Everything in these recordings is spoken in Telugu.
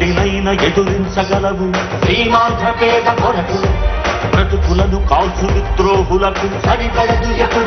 ఒక్కటినైనా ఎదురించగలవు. శ్రీమాంధ్రపేద కొరకు బ్రతుకులను కాల్చులు ద్రోహులకు సరిపడదు ఎక్కడ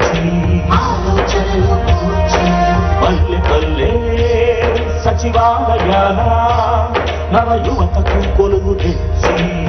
సచివాలయ నవ యువతకు కొలుగు తెచ్చింది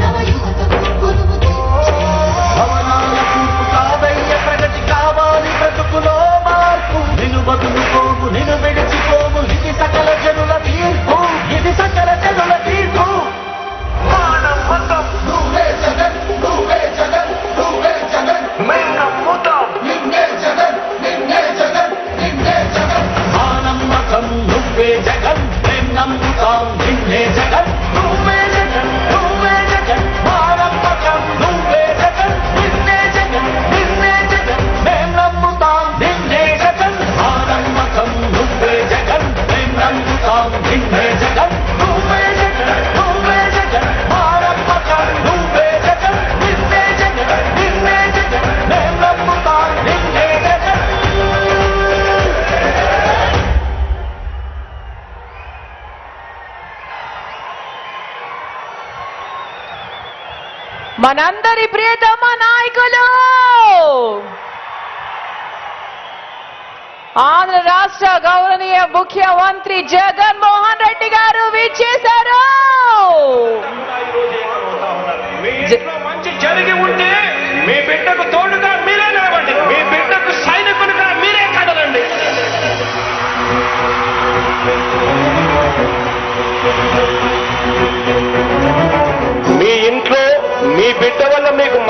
మనందరి ప్రియతమ నాయకులు! ఆంధ్ర రాష్ట్ర గౌరవనీయ ముఖ్యమంత్రి జగన్మోహన్ రెడ్డి గారు విచ్చేశారు!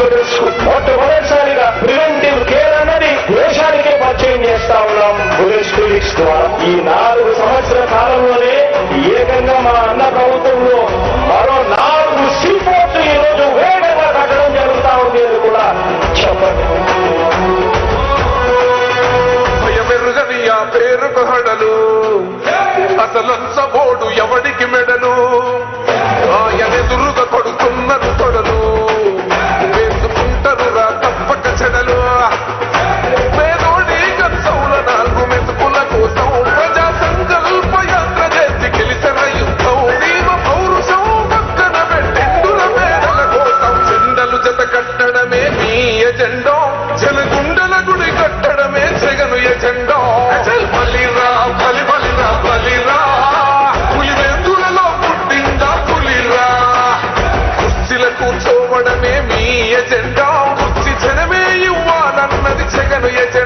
హాస్పిటల్స్ మొట్టమొదటిసారిగా ప్రివెంటివ్ కేర్ అన్నది దేశానికే పరిచయం చేస్తా ఉన్నాం. బులెట్ క్లినిక్స్ ద్వారా ఈ నాలుగు సంవత్సరాల Bueno, y este